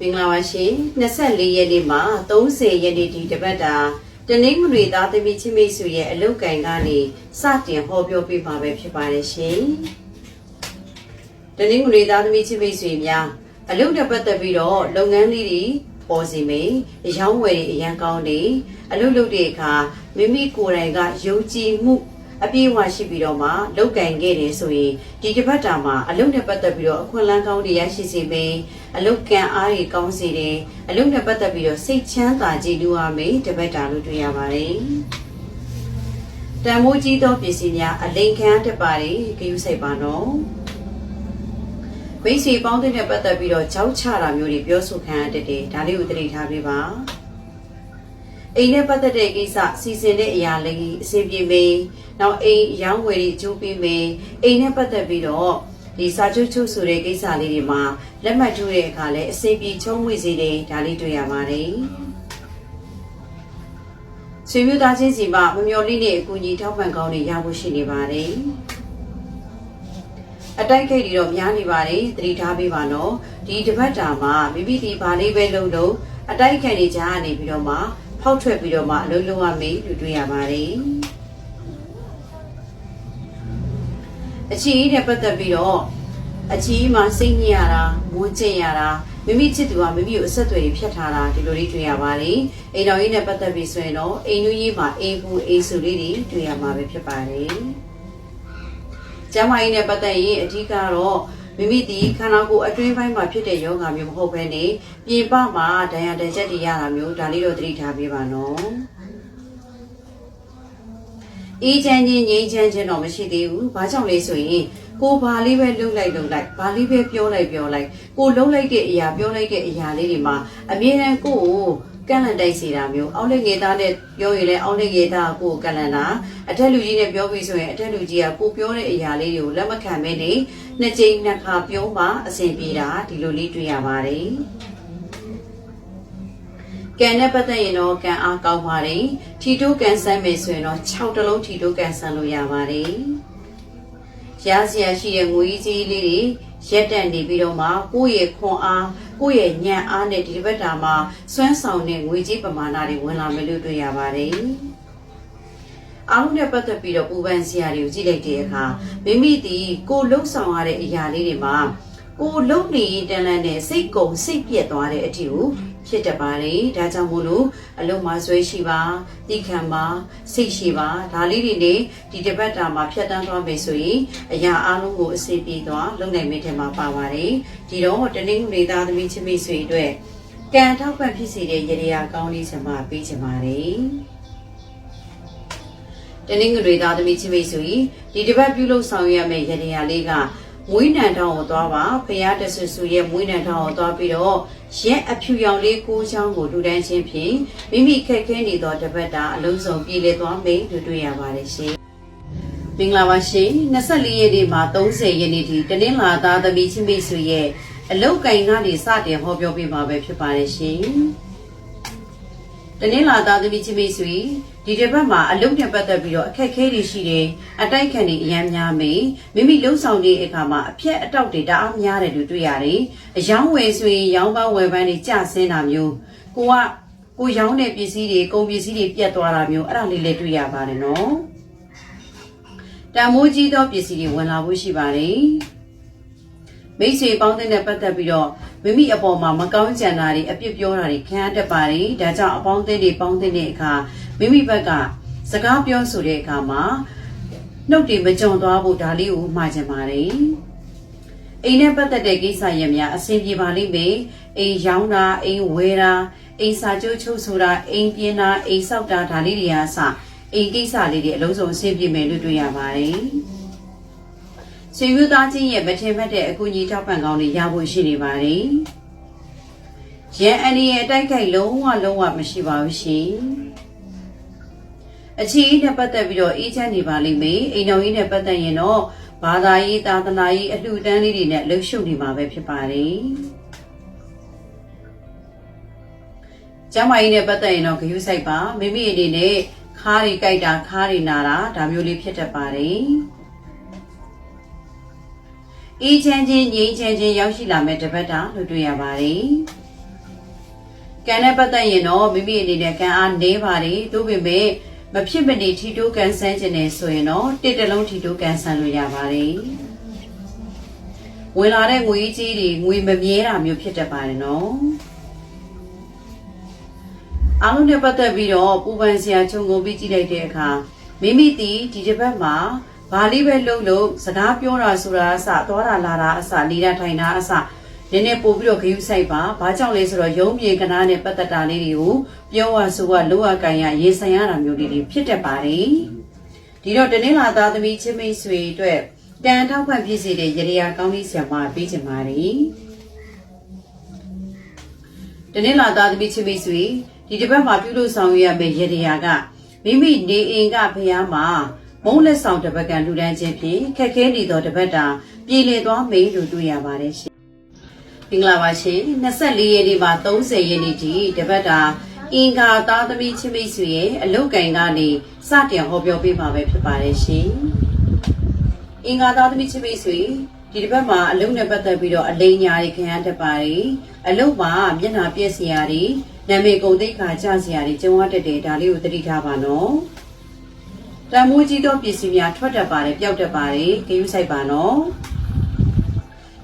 မင်္ဂလာပါရှင်24ရက်နေ့မှ30ရက်နေ့ဒီတပတ်တာတနင်္ဂနွေသားသမီးချင်းမိတ်ဆွေရဲ့အလုတ်ကန်ကနေစတင်ဟောပြောပေးမှာပဲဖြစ်ပါတယ်ရှင်တနင်္ဂနွေသားသမီးချင်းမိတ်ဆွေများအလုတ်တက်ပတ်သက်ပြီးတော့လုပ်ငန်းလေးတွေပေါ်စီမေအယောင်းဝယ်တွေအရန်ကောင်းနေအလုတ်လုပ်တဲ့အခါမိမိကိုယ်တိုင်ကယုံကြည်မှု အပြည့်အဝရှိပြီးတော့မှလောက်ကင်ခဲ့တယ်ဆိုရင်ဒီတစ်ပတ်တာမှာအလုပ်နဲ့ပတ်သက်ပြီးတော့အခွင့်အလမ်းကောင်းတွေရရှိစေမယ်အလုပ်ကံအားတွေကောင်းစေတယ်အလုပ်နဲ့ပတ်သက်ပြီးတော့စိတ်ချမ်းသာကြည်နူးရမယ်တစ်ပတ်တာလို့တွေ့ရပါတယ်တန်မိုးကြီးသောပစ္စည်းများအလိန်ခံတတ်ပါတယ်ဂရုစိုက်ပါနော်မိတ်ဆွေပေါင်းတဲ့နဲ့ပတ်သက်ပြီးတော့ကြောက်ချတာမျိုးတွေပြောဆိုခံရတတ်တယ်ဒါလေးကိုသတိထားပေးပါ အိမ်နဲ့ပတ်သက်တဲ့ကိစ္စစီစဉ်တဲ့အရာလေးအစီအပြေမေးနောက်အိမ်ရောင်းဝယ်တွေကြိုးပေးမေးအိမ်နဲ့ပတ်သက်ပြီးတော့ဒီစာချုပ်ချုပ်ဆိုတဲ့ကိစ္စလေးတွေမှာလက်မှတ်ထိုးတဲ့အခါလဲအစီအပြေချုံးဝေစေတယ်ဒါလေးတွေ့ရပါတယ်ဆွေမျိုးသားချင်းစီမှာမမျော်လင့်တဲ့အကူအညီထောက်ပံ့ကောင်းတွေရဖို့ရှိနေပါတယ်အတိုက်ခိတ်တွေတော့များနေပါတယ်သတိထားပေးပါနော်ဒီတစ်ပတ်တာမှာမိမိဒီဘာလေးပဲလုံးလုံးအတိုက်ခိုက်တွေကြားကနေပြီးတော့မှ ဖောက်ထွက်ပြီးတော့မှအလုံးလုံးရမယ်လို့တွေ့ရပါတယ်အချီနဲ့ပတ်သက်ပြီးတော့အချီမှာစိတ်ညစ်ရတာမွန်းကျင်ရတာမိမိချစ်သူကမိမိကိုအဆက်အသွယ်ဖြတ်ထားတာဒီလိုလေးတွေ့ရပါတယ်အိမ်တော်ကြီးနဲ့ပတ်သက်ပြီးဆိုရင်တော့အိမ်လူကြီးမှာအိမ်ဘူးအိမ်စုလေးတွေတွေ့ရမှာပဲဖြစ်ပါတယ်ကျမကြီးနဲ့ပတ်သက်ရင်အဓိကတော့ မိမိဒီခန္ဓာကိုယ်အတွင်းပိုင်းမှာဖြစ်တဲ့ယောဂမျိုးမဟုတ်ဘဲနဲ့ပြင်ပမှာဒဏ်ရာဒဏ်ချက်တွေရတာမျိုးဒါလေးတော့သတိထားပေးပါနော်အေးချမ်းချင်းငြိမ်းချမ်းချင်းတော့မရှိသေးဘူး။ဘာကြောင့်လဲဆိုရင်ကိုဘာလေးပဲလှုပ်လိုက်လှုပ်လိုက်ဘာလေးပဲပြောလိုက်ပြောလိုက်ကိုလှုပ်လိုက်တဲ့အရာပြောလိုက်တဲ့အရာလေးတွေမှာအမြဲတမ်းကိုကိုက န့်လန့်တိုက်စေတာမျိုးအောက်လက်ငယ်သားနဲ့ပြောရင်လည်းအောက်လက်ငယ်သားကိုကန့်လန့်တာအထက်လူကြီးနဲ့ပြောပြီးဆိုရင်အထက်လူကြီးကကိုပြောတဲ့အရာလေးတွေကိုလက်မခံမဲနေနှစ်ကြိမ်နှစ်ခါပြောမှအဆင်ပြေတာဒီလိုလေးတွေ့ရပါတယ်ကံနဲ့ပတ်သက်ရင်တော့ကံအားကောင်းပါတယ်ထီတိုးကံဆန်းမယ်ဆိုရင်တော့6တလုံးထီတိုးကံဆန်းလို့ရပါတယ်ရစရာရှိတဲ့ငွေကြီးလေးတွေ ရက်တက်နေပြီးတော့မှကိုယ့်ရဲ့ခွန်အားကိုယ့်ရဲ့ညံအားနဲ့ဒီတစ်ပတ်တာမှာစွမ်းဆောင်တဲ့ငွေကြီးပမာဏတွေဝင်လာမယ်လို့တွေ့ရပါတယ်အားလုံးနဲ့ပတ်သက်ပြီးတော့ပူပန်စရာတွေကိုကြည့်လိုက်တဲ့အခါမိမိဒီကိုလှုပ်ဆောင်ရတဲ့အရာလေးတွေမှာကိုလှုပ်နေရင်တန်လန့်နဲ့စိတ်ကုံစိတ်ပြက်သွားတဲ့အထီကို ဖြစ်တတ်ပါတယ်ဒါကြောင့်မို့လို့အလုံးမဆွဲရှိပါတိခံပါစိတ်ရှိပါဒါလေးတွေနဲ့ဒီတပတ်တာမှာဖြတ်တန်းသွားမယ်ဆိုရင်အရာအလုံးကိုအစီပြေသွားလုံနိုင်မယ့်ထဲမှာပါပါတယ်ဒီတော့တနင်္ဂနွေသားသမီးချင်းမိတ်ဆွေအတွက်ကံထောက်ပံ့ဖြစ်စေတဲ့ရရကောင်းလေးချက်မှပေးချင်ပါတယ်တနင်္ဂနွေသားသမီးချင်းမိတ်ဆွေဒီတပတ်ပြုလုပ်ဆောင်ရမယ့်ရရလေးကမွေးနံတောင်ကိုသွားပါဖရာတဆူဆူရဲ့မွေးနံတောင်ကိုသွားပြီးတော့ ရက်အဖြူရောင်လေးကိုးချောင်းကိုလူတန်းချင်းဖြင့်မိမိခက်ခဲနေသောတပတ်တာအလုံးစုံပြည်လည်သွားမယ်လို့တွေ့ရပါတယ်ရှင်မင်္ဂလာပါရှင်24ရက်နေ့မှာ30ရက်နေ့ထိတနင်္လာသားသမီးချင်းမိတ်ဆွေရဲ့အလုတ်ကင်ကနေစတင်ဟောပြောပေးမှာပဲဖြစ်ပါတယ်ရှင်တနင်္လာသားသမီးချင်းမိတ်ဆွေ ဒီတစ်ပတ်မှာအလုပ်နဲ့ပတ်သက်ပြီးတော့အခက်အခဲတွေရှိတယ်အတိုက်ခံတွေအများများမေမိမိလှုပ်ဆောင်တဲ့အခါမှာအဖြက်အတောက်တွေတအားများတယ်လို့တွေ့ရတယ်အယောင်းဝယ်ဆိုရင်ရောင်းပန်းဝယ်ပန်းတွေကျဆင်းတာမျိုးကိုကကိုရောင်းတဲ့ပစ္စည်းတွေကုန်ပစ္စည်းတွေပြတ်သွားတာမျိုးအဲ့ဒါလေးလည်းတွေ့ရပါတယ်နော်တန်မိုးကြီးသောပစ္စည်းတွေဝင်လာဖို့ရှိပါတယ် မိတ်ဆွေပေါင်းတဲ့ပတ်သက်ပြီးတော့မိမိအပေါ်မှာမကောင်းကြံတာတွေအပြစ်ပြောတာတွေခံရတတ်ပါတယ်ဒါကြောင့်အပေါင်းအသင်းတွေပေါင်းတဲ့အခါမိမိဘက်ကစကားပြောဆိုတဲ့အခါမှာနှုတ်တွေမကြုံသွားဖို့ဒါလေးကိုမှားကြပါတယ်အိမ်နဲ့ပတ်သက်တဲ့ကိစ္စရပ်များအဆင်ပြေပါလိမ့်မယ်အိမ်ရောင်းတာအိမ်ဝယ်တာအိမ်စာချုပ်ချုပ်ဆိုတာအိမ်ပြင်တာအိမ်ဆောက်တာဒါလေးတွေအားစအိမ်ကိစ္စလေးတွေအလုံးစုံအဆင်ပြေမယ်လို့တွေ့ရပါတယ် ဆွေမျိုးသားချင်းရဲ့မထင်မှတ်တဲ့အကူအညီထောက်ပံ့ကောင်းတွေရဖို့ရှိနေပါတယ်။ရန်အန်ဒီရဲ့အတိုက်ခိုက်လုံးဝလုံးဝမရှိပါဘူးရှင်။အခြေအနေနဲ့ပတ်သက်ပြီးတော့အေးချမ်းနေပါလိမ့်မယ်။အိမ်တော်ကြီးနဲ့ပတ်သက်ရင်တော့ဘာသာရေးသာသနာရေးအလှူဒန်းလေးတွေနဲ့လှုပ်ရှုပ်နေမှာပဲဖြစ်ပါတယ်။ကျမကြီးနဲ့ပတ်သက်ရင်တော့ဂရုစိုက်ပါမိမိအနေနဲ့ခါးတွေကြိုက်တာခါးတွေနာတာဒါမျိုးလေးဖြစ်တတ်ပါတယ်။ အေးချမ်းချင်းငြိမ်းချမ်းချင်းရောက်ရှိလာမဲ့တပတ်တာလို့တွေ့ရပါတယ်ကံနဲ့ပတ်သက်ရင်တော့မိမိအနေနဲ့ကံအားနည်းပါတယ်သို့ပေမဲ့မဖြစ်မနေထီတိုးကန်ဆန်းခြင်းနဲ့ဆိုရင်တော့တစ်တလုံးထီတိုးကန်ဆန်းလို့ရပါတယ်ဝင်လာတဲ့ငွေကြီးတွေငွေမမြဲတာမျိုးဖြစ်တတ်ပါတယ်နော်အားလုံးနဲ့ပတ်သက်ပြီးတော့ပူပန်စရာခြုံငုံပြီးကြည့်လိုက်တဲ့အခါမိမိတီဒီတစ်ပတ်မှာ ဘာလေးပဲလုပ်လို့စကားပြောတာဆိုတာအစသွားတာလာတာအစနေတာထိုင်တာအစနည်းနည်းပို့ပြီးတော့ဂရုစိုက်ပါဘာကြောင့်လဲဆိုတော့ရုံးပြေကနာနဲ့ပတ်သက်တာလေးတွေကိုပြောဝဆိုဝလောအကန်ရရေးဆိုင်ရတာမျိုးလေးတွေဖြစ်တတ်ပါတယ်ဒီတော့တနင်္လာသားသမီးချင်းမိတ်ဆွေအတွက်တန်ထောက်ခွင့်ပြည့်စေတဲ့ရရကောင်းလေးဆရာမပေးချင်ပါတယ်တနင်္လာသားသမီးချင်းမိတ်ဆွေဒီတစ်ပတ်မှာပြုလုပ်ဆောင်ရွက်ရမယ့်ရရကမိမိနေအိမ်ကဖျားမှာ မုံလက်ဆောင်တစ်ပတ်ကလူတန်းချင်းဖြင့်ခက်ခဲနေသောတစ်ပတ်တာပြည်လည်သွားမေးလို့တွေ့ရပါတယ်ရှင်မင်္ဂလာပါရှင်24ရက်နေ့မှာ30ရက်နေ့ဒီတစ်ပတ်တာအင်္ဂါသားသမီးချင်းမိတ်ဆွေရဲ့အလုတ်ကင်ကနေစတင်ဟောပြောပေးမှာပဲဖြစ်ပါတယ်ရှင်အင်္ဂါသားသမီးချင်းမိတ်ဆွေဒီတစ်ပတ်မှာအလုတ်နဲ့ပတ်သက်ပြီးတော့အလိမ်ညာတွေခံရတတ်ပါတယ်အလုတ်မှာမျက်နှာပြည့်စရာတွေနာမည်ကုန်သိက္ခာကျစရာတွေကျုံရတတ်တယ်ဒါလေးကိုသတိထားပါနော် တန်မိုးကြီးသောပစ္စည်းများထွက်တတ်ပါတယ်ပျောက်တတ်ပါတယ်ဂရုစိုက်ပါနော်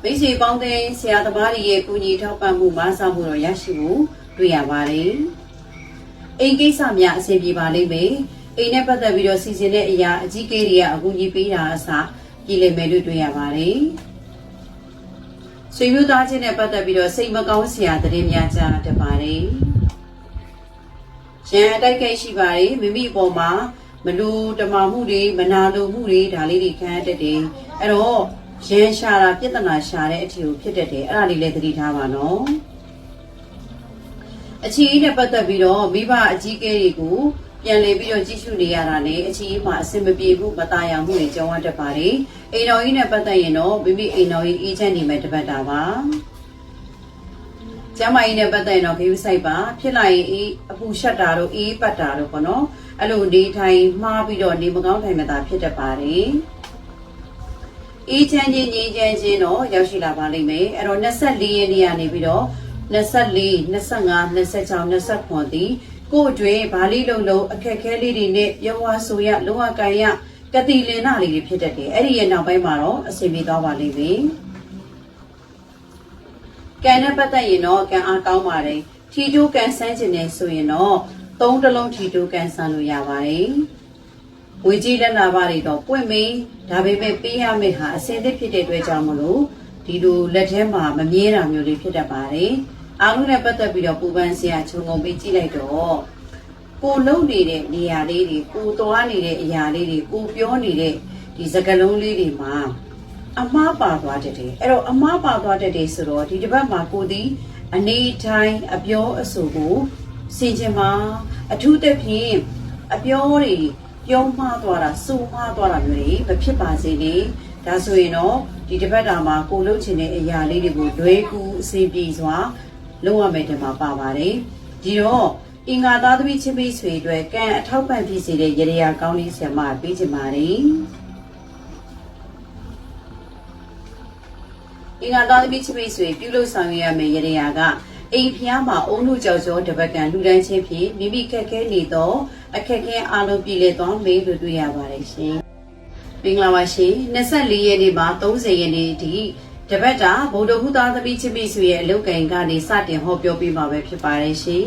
မိတ်ဆွေပေါင်းတဲ့ဆရာသမားတွေရဲ့ကူညီထောက်ပံ့မှုမဆာမှုတော့ရရှိဖို့တွေ့ရပါတယ်အိမ်ကိစ္စများအဆင်ပြေပါလိမ့်မယ်အိမ်နဲ့ပတ်သက်ပြီးတော့စီစဉ်တဲ့အရာအကြီးကဲတွေကအကူအညီပေးတာအစားပြည်လည်မယ်လို့တွေ့ရပါတယ်ဆွေမျိုးသားချင်းနဲ့ပတ်သက်ပြီးတော့စိတ်မကောင်းစရာသတင်းများကြားတတ်ပါတယ်ရန်အတိုက်ခိုက်ရှိပါတယ်မိမိအပေါ်မှာ မလူတမာမှုတွေမနာလိုမှုတွေဒါလေးတွေခံရတတ်တယ်အဲ့တော့ရန်ရှာတာပြဿနာရှာတဲ့အထီကိုဖြစ်တတ်တယ်အဲ့ဒါလေးလည်းသတိထားပါနော်အချီးနဲ့ပတ်သက်ပြီးတော့မိဘအကြီးကဲတွေကိုပြန်လေပြီးတော့ကြည့်ရှုနေရတာနဲ့အချီးမှာအဆင်မပြေဘူးမตายအောင်မှုတွေကြောင်းရတတ်ပါတယ်အိမ်တော်ကြီးနဲ့ပတ်သက်ရင်တော့မိမိအိမ်တော်ကြီးအေးချမ်းနေမယ်တပတ်တာပါ ကျမ်းမာရေးနဲ့ပတ်သက်ရင်တော့ဂရုစိုက်ပါဖြစ်လာရင်အေးအပူရှက်တာတို့အေးပတ်တာတို့ပေါ့နော်အဲ့လိုနေထိုင်မှားပြီးတော့နေမကောင်းထိုင်မသာဖြစ်တတ်ပါတယ်အေးချမ်းခြင်းငြိမ်းချမ်းခြင်းတော့ရောက်ရှိလာပါလိမ့်မယ်အဲ့တော့24ရက်နေ့ကနေပြီးတော့24 25 26 29ဒီကို့အတွင်းဗာလိလုံးလုံးအခက်ခဲလေးတွေနဲ့ရောဝါဆိုရလောကကန်ရကတိလင်နာလေးတွေဖြစ်တတ်တယ်အဲ့ဒီရဲ့နောက်ပိုင်းမှာတော့အဆင်ပြေသွားပါလိမ့်မယ် ကံနဲ့ပတ်သက်ရင်တော့ကံအားကောင်းပါတယ်ထီတိုးကန်ဆန်းခြင်းနဲ့ဆိုရင်တော့သုံးတလုံးထီတိုးကန်ဆန်းလို့ရပါတယ်ဝေကြီးလက်လာပါတွေတော့ပွင့်မင်းဒါပေမဲ့ပေးရမယ့်ဟာအစင်သစ်ဖြစ်တဲ့အတွက်ကြောင့်မလို့ဒီလိုလက်ထဲမှာမမြဲတာမျိုးလေးဖြစ်တတ်ပါတယ်အားလုံးနဲ့ပတ်သက်ပြီးတော့ပူပန်စရာခြုံငုံပေးကြည့်လိုက်တော့ကိုလုံနေတဲ့နေရာလေးတွေကိုသွားနေတဲ့အရာလေးတွေကိုပြောနေတဲ့ဒီစကလုံးလေးတွေမှာ အမားပါသွားတတ်တယ်အဲ့တော့အမားပါသွားတတ်တယ်ဆိုတော့ဒီတစ်ပတ်မှာကိုဒီအနေတိုင်းအပြောအဆိုကိုစင်ချင်မှာအထူးသဖြင့်အပြောတွေပြောမှားသွားတာစူမှားသွားတာမျိုးတွေမဖြစ်ပါစေနဲ့ဒါဆိုရင်တော့ဒီတစ်ပတ်တာမှာကိုလုံချင်တဲ့အရာလေးတွေကိုလွဲကူအစီပြေစွာလုံးဝမယ်တင်မှာပါပါတယ်ဒီတော့အင်္ဂါသားသမီးချင်းမိတ်ဆွေအတွက်ကံအထောက်ပံ့ဖြစ်စေတဲ့ရရကောင်းလေးဆရာမပေးချင်ပါတယ် အင်္ဂါသားသမီးချင်းမိတ်ဆွေပြုလုပ်ဆောင်ရွက်ရမယ့်ရရကအိမ်ဖျားမှာအုံလို့ကြောက်ကြောတပတ်ကံလူတန်းချင်းဖြင့်မိမိခက်ခဲနေသောအခက်ခဲအလုံးပြည်လေသွားမေးလို့တွေ့ရပါတယ်ရှင်မင်္ဂလာပါရှင်24ရက်နေ့မှာ30ရက်နေ့အထိတပတ်တာဗုဒ္ဓဟူသားသမီးချင်းမိတ်ဆွေရဲ့အလုတ်ကင်ကနေစတင်ဟောပြောပေးမှာပဲဖြစ်ပါတယ်ရှင်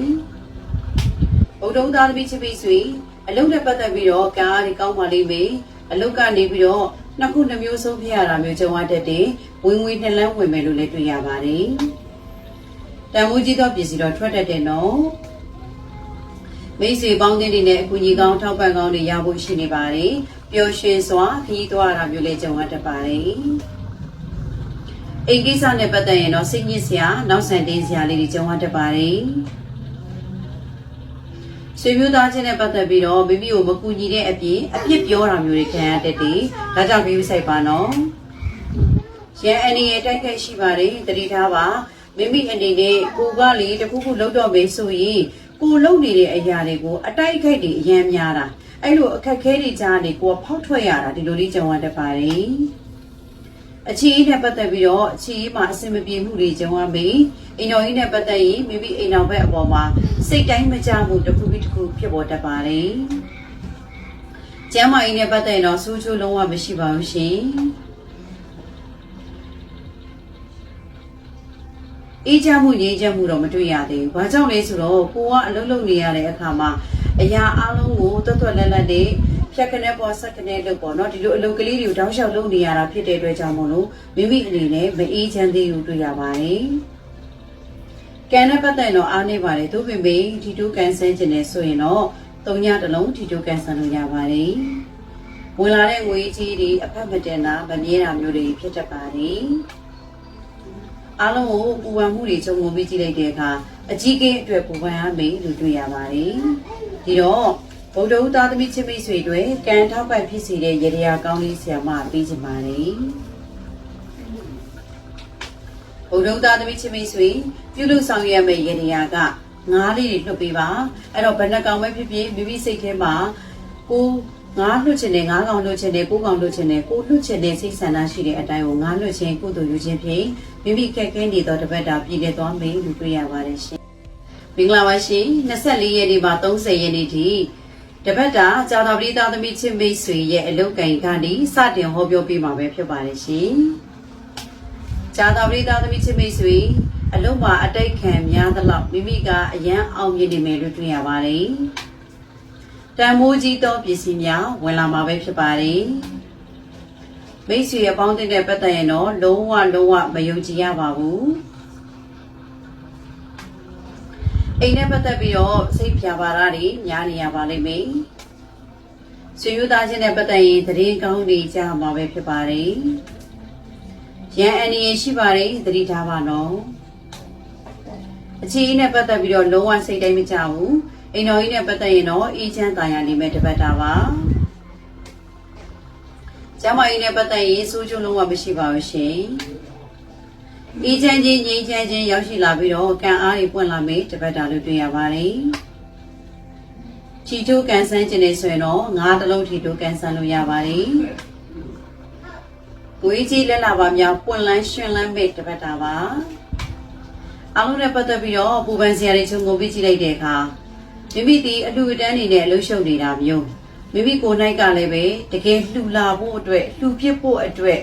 ဗုဒ္ဓဟူသားသမီးချင်းမိတ်ဆွေအလုတ်နဲ့ပတ်သက်ပြီးတော့ကားတွေကောင်းပါလိမ့်မယ်အလုတ်ကနေပြီးတော့ နှစ်ခုနှမျိုးဆုံးဖြစ်ရတာမျိုးကြုံရတတ်တယ်ဝင်ဝင်နှလန်းဝင်မယ်လို့လည်းတွေ့ရပါတယ်တန်မိုးကြီးသောပစ္စည်းတော့ထွက်တတ်တယ်နော်မိတ်ဆွေပေါင်းတဲ့နေနဲ့အကူကြီးကောင်းထောက်ပံ့ကောင်းတွေရဖို့ရှိနေပါတယ်ပျော်ရွှင်စွာခရီးသွားတာမျိုးလေးကြုံရတတ်ပါတယ်အိမ်ကိစ္စနဲ့ပတ်သက်ရင်တော့စိတ်ညစ်စရာနောက်ဆန်တင်းစရာလေးတွေကြုံရတတ်ပါတယ် ဆွေမျိုးသားချင်းနဲ့ပတ်သက်ပြီးတော့မိမိကိုမကူညီတဲ့အပြင်အပြစ်ပြောတာမျိုးတွေခံရတတ်တယ်ဒါကြောင့်ပြီးဆိုင်ပါနော်ရန်အနေရဲ့တိုက်ခိုက်ရှိပါတယ်တတိထားပါမိမိအနေနဲ့ကိုကလေတခုခုလောက်တော့မေးဆိုရင်ကိုလုံနေတဲ့အရာတွေကိုအတိုက်ခိုက်တွေအများများတာအဲ့လိုအခက်ခဲတွေကြားနေကိုကဖောက်ထွက်ရတာဒီလိုလေးကြုံရတတ်ပါတယ် အချီးနဲ့ပတ်သက်ပြီးတော့အချီးမှာအဆင်မပြေမှုတွေကြုံရမေအိမ်တော်ကြီးနဲ့ပတ်သက်ရင်မိမိအိမ်တော်ဘက်အပေါ်မှာစိတ်တိုင်းမကြမှုတစ်ခုပြီးတစ်ခုဖြစ်ပေါ်တတ်ပါတယ်ကျမ်းမာရေးနဲ့ပတ်သက်ရင်တော့ဆိုးချိုးလုံးဝမရှိပါဘူးရှင်အေးချမ်းမှုငြိမ်းချမ်းမှုတော့မတွေ့ရသေးဘူး။ဘာကြောင့်လဲဆိုတော့ကိုကအလုံးလုံးနေရတဲ့အခါမှာအရာအလုံးကိုတွတ်တွတ်လက်လက်နဲ့ ဖြတ်ခနဲ့ပေါ်ဆက်ခနဲ့လို့ပေါ့နော်ဒီလိုအလုပ်ကလေးတွေကိုတောင်းလျှောက်လုပ်နေရတာဖြစ်တဲ့အတွက်ကြောင့်မို့လို့မိမိအနေနဲ့မအေးချမ်းသေးဘူးတွေ့ရပါတယ်။ကံနဲ့ပတ်သက်ရင်တော့အားနေပါတယ်သူပင်ပင်ဒီတိုးကန်ဆန်းခြင်းနဲ့ဆိုရင်တော့သုံးညတစ်လုံးဒီတိုးကန်ဆန်းလို့ရပါတယ်။ဝင်လာတဲ့ငွေကြီးတွေအဖက်မတင်တာမမြဲတာမျိုးတွေဖြစ်တတ်ပါတယ်။အားလုံးကိုပူပန်မှုတွေကြုံငုံပြီးကြည့်လိုက်တဲ့အခါအကြီးကင်းအတွက်ပူပန်ရမယ်လို့တွေ့ရပါတယ်။ဒီတော့ ဗုဒ္ဓဦးသားသမီးချင်းမိတ်ဆွေတွေကံထောက်ပံ့ဖြစ်စေတဲ့ရေရာကောင်းလေးဆရာမပေးချင်ပါတယ်။ဗုဒ္ဓဦးသားသမီးချင်းမိတ်ဆွေပြုလုပ်ဆောင်ရမယ့်ရေရာကငားလေးတွေလွှတ်ပေးပါ။အဲ့တော့ဘယ်နှကောင်ပဲဖြစ်ဖြစ်မိမိစိတ်ထဲမှာကိုငါးလွှတ်ချင်တယ်ငါးကောင်လွှတ်ချင်တယ်ကိုးကောင်လွှတ်ချင်တယ်ကိုလွှတ်ချင်တဲ့စိတ်ဆန္ဒရှိတဲ့အတိုင်းကိုငါးလွှတ်ခြင်းကုသိုလ်ယူခြင်းဖြင့်မိမိခက်ခဲနေသောတပတ်တာပြည့်လည်သွားမယ်လို့တွေ့ရပါတယ်ရှင်။မင်္ဂလာပါရှင်24ရက်နေ့မှာ30ရက်နေ့ထိ တပတ်တာကြာတော်ပရိသတ်သမီးချင်းမိတ်ဆွေရဲ့အလုတ်ကင်ကနေစတင်ဟောပြောပေးမှာပဲဖြစ်ပါတယ်ရှင်။ကြာတော်ပရိသတ်သမီးချင်းမိတ်ဆွေအလုတ်မှာအတိတ်ခံများသလောက်မိမိကအရန်အောင်မြင်နေမယ်လို့တွေ့ရပါတယ်။တန်မိုးကြီးသောပစ္စည်းများဝင်လာမှာပဲဖြစ်ပါတယ်။မိတ်ဆွေအပေါင်းအသင်းနဲ့ပတ်သက်ရင်တော့လုံးဝလုံးဝမယုံကြည်ရပါဘူး။ အိမ်နဲ့ပတ်သက်ပြီးတော့စိတ်ဖြာပါတာတွေများနေရပါလိမ့်မယ်။ဆွေမျိုးသားချင်းနဲ့ပတ်သက်ရင်သတင်းကောင်းတွေကြားမှာပဲဖြစ်ပါတယ်။ရန်အန်ရီရှိပါတယ်သတိထားပါနော်။အခြေအနေနဲ့ပတ်သက်ပြီးတော့လုံးဝစိတ်တိုင်းမကြဘူး။အိမ်တော်ကြီးနဲ့ပတ်သက်ရင်တော့အေးချမ်းတာယာနေမဲ့တပတ်တာပါကျမကြီးနဲ့ပတ်သက်ရင်စိုးကျုံလုံးဝမရှိပါဘူးရှင် အေးချမ်းခြင်းငြိမ်းချမ်းခြင်းရောက်ရှိလာပြီးတော့ကံအားတွေပွင့်လာမယ်တပတ်တာလို့တွေ့ရပါတယ်ချီတိုးကန်ဆန်းခြင်းနဲ့ဆိုရင်တော့ငါးတလုံးထီတိုးကန်ဆန်းလို့ရပါတယ်ဝေးကြီးလက်လာပါများပွင့်လန်းရှင်လန်းမဲ့တပတ်တာပါအားလုံးနဲ့ပတ်သက်ပြီးတော့ပူပန်စရာတွေခြုံငုံပြီးကြည့်လိုက်တဲ့အခါမိမိဒီအလှူအတန်းနေနဲ့လှုပ်ရှုပ်နေတာမျိုးမိမိကိုယ်၌ကလည်းပဲတကယ်လှူလာဖို့အတွက်လှူပြစ်ဖို့အတွက်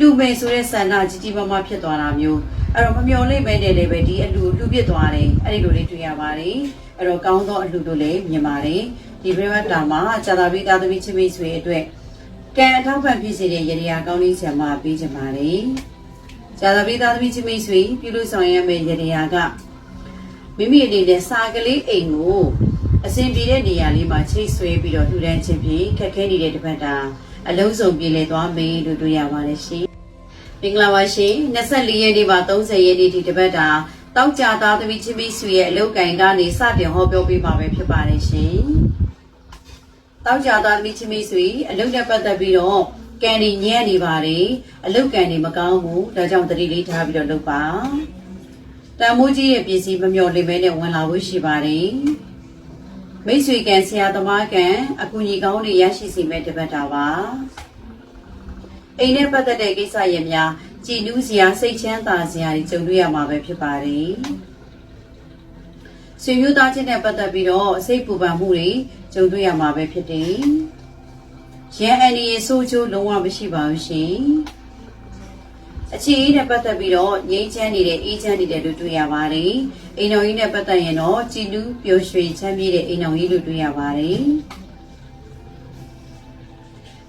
လှူမယ်ဆိုတဲ့ဆန္ဒကြီးကြီးမားမားဖြစ်သွားတာမျိုးအဲ့တော့မမျော်လင့်ပဲနဲ့လည်းပဲဒီအလှူလှူပြစ်သွားတယ်အဲ့ဒီလိုလေးတွေ့ရပါတယ်အဲ့တော့ကောင်းသောအလှူတို့လည်းမြင်ပါတယ်ဒီပြိဝတ်တာမှာဇာတာပိသားသမီးချင်းမိတ်ဆွေအတွက်ကံအထောက်ပံ့ဖြစ်စေတဲ့ရည်ရကောင်းလေးဆရာမပေးချင်ပါတယ်ဇာတာပိသားသမီးချင်းမိတ်ဆွေပြုလို့ဆောင်ရမယ့်ရည်ရကမိမိအနေနဲ့စာကလေးအိမ်ကိုအစဉ်ပြေတဲ့နေရာလေးမှာချိတ်ဆွဲပြီးတော့လှူဒန်းခြင်းဖြင့်ခက်ခဲနေတဲ့တစ်ပတ်တာ အလုံးစုံပြေလည်သွားမယ်လို့တွေ့ရပါတယ်ရှင်။မင်္ဂလာပါရှင်24ရက်နေ့မှာ30ရက်နေ့ဒီတစ်ပတ်တာတောက်ကြသားသမီးချင်းမိတ်ဆွေရဲ့အလုတ်ကင်ကနေစတင်ဟောပြောပေးပါပဲဖြစ်ပါတယ်ရှင်။တောက်ကြသားသမီးချင်းမိတ်ဆွေအလုတ်နဲ့ပတ်သက်ပြီးတော့ကန်ဒီညံ့နေပါတယ်အလုတ်ကန်ဒီမကောင်းဘူးဒါကြောင့်တတိလေးထားပြီးတော့လုပ်ပါ။တန်မိုးကြီးရဲ့ပစ္စည်းမမျော်လင့်မဲနဲ့ဝင်လာဖို့ရှိပါတယ်။ မိတ်ဆွေကံဆရာသမားကံအကူအညီကောင်းတွေရရှိစေမဲ့တပတ်တာပါ။အိမ်နဲ့ပတ်သက်တဲ့ကိစ္စရပ်များကြည်နူးစရာစိတ်ချမ်းသာစရာတွေကြုံတွေ့ရမှာပဲဖြစ်ပါတယ်။ဆွေမျိုးသားချင်းနဲ့ပတ်သက်ပြီးတော့စိတ်ပူပန်မှုတွေကြုံတွေ့ရမှာပဲဖြစ်တယ်။ရန်အန်ဒီရဲ့ဆိုးချိုးလုံးဝမရှိပါဘူးရှင်။ အခြေအေးနဲ့ပတ်သက်ပြီးတော့ငိမ့်ချမ်းနေတဲ့အေးချမ်းနေတဲ့လို့တွေ့ရပါတယ်။အိမ်တော်ကြီးနဲ့ပတ်သက်ရင်တော့ကြည်လူးပျော်ရွှင်ချမ်းမြေ့တဲ့အိမ်တော်ကြီးလို့တွေ့ရပါတယ်။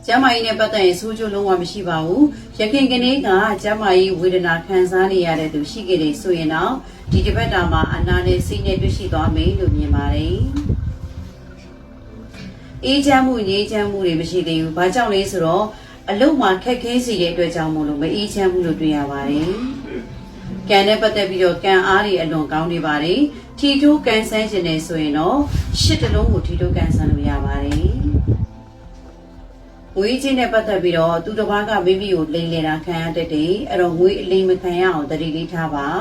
ကျမ်းမာရေးနဲ့ပတ်သက်ရင်ဆိုးကျိုးလုံးဝမရှိပါဘူး။ရခင်ကနေ့ကကျမ်းမာရေးဝေဒနာခံစားနေရတဲ့သူရှိခဲ့တယ်ဆိုရင်တော့ဒီတစ်ပတ်တာမှာအနာနဲ့စိတ်နဲ့တွေ့ရှိသွားမယ်လို့မြင်ပါတယ်။အေးချမ်းမှုငြိမ်းချမ်းမှုတွေမရှိသေးဘူး။ဘာကြောင့်လဲဆိုတော့ အလုံးမှာခက်ခဲစေတဲ့အတွက်ကြောင့်မို့လို့မအေးချမ်းဘူးလို့တွေ့ရပါတယ်။ကံနဲ့ပတ်သက်ပြီးတော့ကံအားတွေအလွန်ကောင်းနေပါတယ်။ထီထိုးကန်ဆန်းခြင်းနဲ့ဆိုရင်တော့ရှစ်တလုံးကိုထီထိုးကန်ဆန်းလို့ရပါတယ်။ငွေချင်းနဲ့ပတ်သက်ပြီးတော့သူတစ်ပါးကမိမိကိုလိမ်လည်တာခံရတတ်တယ်။အဲ့တော့ငွေအလိမ်မခံရအောင်တတိလေးထားပါ။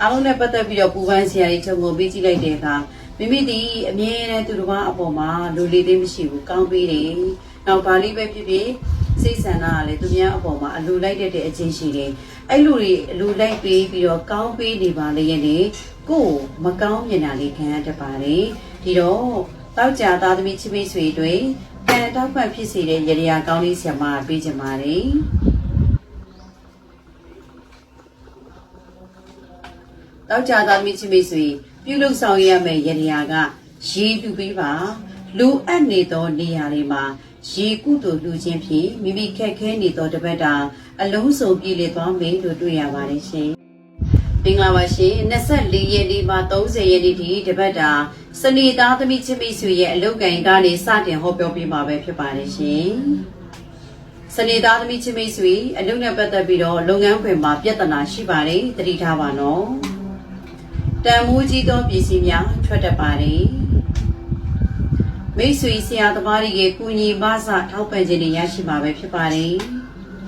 အားလုံးနဲ့ပတ်သက်ပြီးတော့ပူပန်းစရာတွေချုပ်ကုန်ပြီးကြည့်လိုက်တဲ့အခါမိမိဒီအမြဲတမ်းသူတစ်ပါးအပေါ်မှာလူလေးသေးမရှိဘူးကောင်းပြီးတယ်။ နောက်ပါဠိပဲဖြစ်ဖြစ်စိစိတ်ဆန္ဒကလည်းသူများအပေါ်မှာအလိုလိုက်တတ်တဲ့အချင်းရှိတယ်အဲ့လိုတွေအလိုလိုက်ပေးပြီးတော့ကောင်းပေးနေပါလေရဲ့နေကိုယ်မကောင်းမြင်တာလေးခံရတတ်ပါလေဒီတော့တောက်ကြသားသမီးချစ်မိတ်ဆွေတွေကံတောက်ပတ်ဖြစ်စေတဲ့ရရကောင်းလေးဆရာမပေးချင်ပါတယ်တောက်ကြသားသမီးချစ်မိတ်ဆွေပြုလုပ်ဆောင်ရမယ့်ရရကရေတူပေးပါလူအပ်နေသောနေရာတွေမှာ ရေကုသိုလ်လူချင်းဖြင့်မိမိခက်ခဲနေသောတပတ်တာအလုံးစုံပြည့်လည်သွားမယ်လို့တွေ့ရပါတယ်ရှင်။မင်္ဂလာပါရှင်24ရက်နေ့မှ30ရက်နေ့ထိတပတ်တာစနေသားသမီးချင်းမိတ်ဆွေရဲ့အလုတ်ကင်ကနေစတင်ဟောပြောပေးမှာပဲဖြစ်ပါတယ်ရှင်။စနေသားသမီးချင်းမိတ်ဆွေအလုတ်နဲ့ပတ်သက်ပြီးတော့လုပ်ငန်းခွင်မှာပြဿနာရှိပါတယ်သတိထားပါနော်။တန်မိုးကြီးသောပစ္စည်းများထွက်တတ်ပါတယ်။ မိတ်ဆွေဆရာသမားတွေရဲ့ကုညီမဆထောက်ပံ့ခြင်းတွေရရှိမှာပဲဖြစ်ပါတယ်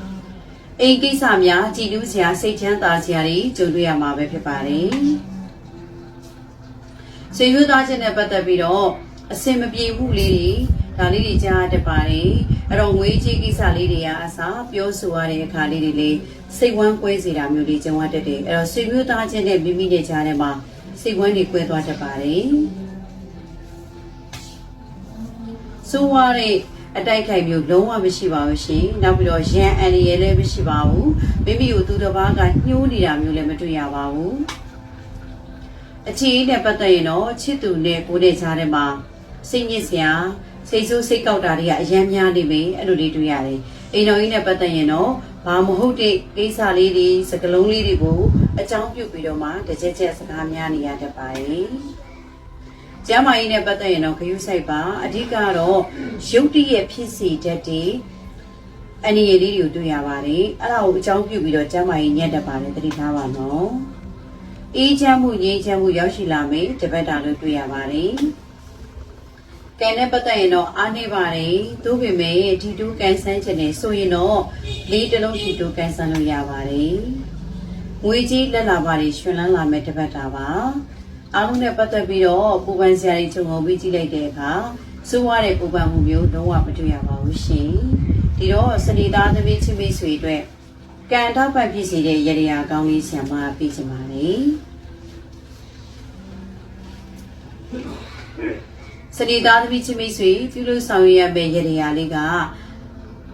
။အိမ်ကိစ္စများကြည်လူးစရာစိတ်ချမ်းသာစရာတွေကြုံတွေ့ရမှာပဲဖြစ်ပါတယ်။ဆွေမျိုးသားချင်းနဲ့ပတ်သက်ပြီးတော့အစင်မပြေမှုလေးတွေဒါလေးတွေကြားတတ်ပါတယ်။အဲ့တော့ငွေကြေးကိစ္စလေးတွေကအစားပြောဆိုရတဲ့အခါလေးတွေလေစိတ်ဝမ်းကွဲစေတာမျိုးလေးကြုံရတတ်တယ်။အဲ့တော့ဆွေမျိုးသားချင်းနဲ့မိမိနဲ့ကြားထဲမှာစိတ်ဝမ်းတွေကွဲသွားတတ်ပါတယ်။ စိုးဝါးတဲ့အတိုက်ခိုက်မျိုးလုံးဝမရှိပါဘူးရှင်။နောက်ပြီးတော့ရန်အန်ရယ်လည်းမရှိပါဘူး။မိမိကိုသူတစ်ပါးကညှိုးနေတာမျိုးလည်းမတွေ့ရပါဘူး။အခြေအနေနဲ့ပတ်သက်ရင်တော့ချစ်သူနဲ့ကိုယ်နဲ့ကြားထဲမှာစိတ်ညစ်စရာစိတ်ဆိုးစိတ်ကောက်တာတွေကအများများနေပြီအဲ့လိုလေးတွေ့ရတယ်။အိမ်တော်ကြီးနဲ့ပတ်သက်ရင်တော့ဘာမဟုတ်တဲ့ကိစ္စလေးတွေစကလုံးလေးတွေကိုအကြောင်းပြုပြီးတော့မှတစ်ချက်ချက်စကားများနေရတတ်ပါတယ်။ ကျမ်းမာရေးနဲ့ပတ်သက်ရင်တော့ခရုစိုက်ပါအဓိကတော့ရုပ်တရက်ဖြစ်စီတတ်တဲ့အနည်းရည်လေးတွေကိုတွေ့ရပါတယ်အဲ့ဒါကိုအကြောင်းပြုပြီးတော့ကျမ်းမာရေးညက်တတ်ပါတယ်သတိထားပါနော်အေးချမ်းမှုငြိမ်းချမ်းမှုရောက်ရှိလာမယ်တပတ်တာလို့တွေ့ရပါတယ်ကံနဲ့ပတ်သက်ရင်တော့အားနေပါတယ်သို့ပေမဲ့ဒီတူးကန်ဆန်းခြင်းနဲ့ဆိုရင်တော့လေးတစ်လုံးဒီတူးကန်ဆန်းလို့ရပါတယ်ငွေကြီးလက်လာပါတယ်ရှင်လန်းလာမယ်တပတ်တာပါ အားလုံးနဲ့ပတ်သက်ပြီးတော့ပူပန်စရာတွေခြုံငုံပြီးကြည့်လိုက်တဲ့အခါစိုးရတဲ့ပူပန်မှုမျိုးလုံးဝမတွေ့ရပါဘူးရှင်ဒီတော့စနေသားသမီးချင်းမိတ်ဆွေအတွက်ကံထောက်ပတ်ဖြစ်စေတဲ့ရရရာကောင်းလေးဆံမပေးချင်ပါလေစနေသားသမီးချင်းမိတ်ဆွေပြုလို့ဆောင်ရွက်ရမယ့်ရရရာလေးက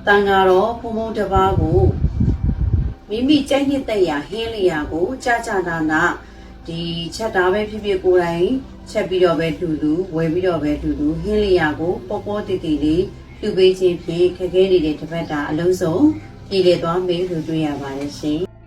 တန်ဃာတော်ဖုံဖုံတစ်ပါးကိုမိမိကြိုက်နှစ်သက်ရာဟင်းလျာကိုကြာကြာနာနာ ဒီချက်တာပဲဖြစ်ဖြစ်ကိုယ်တိုင်ချက်ပြီးတော့ပဲတူတူဝယ်ပြီးတော့ပဲတူတူဟင်းလျာကိုပေါ်ပေါ်တည်တည်လေးတူပေးခြင်းဖြင့်ခက်ခဲနေတဲ့တစ်ပတ်တာအလုံးစုံပြည်လည်သွားမယ်လို့တွေ့ရပါတယ်ရှင်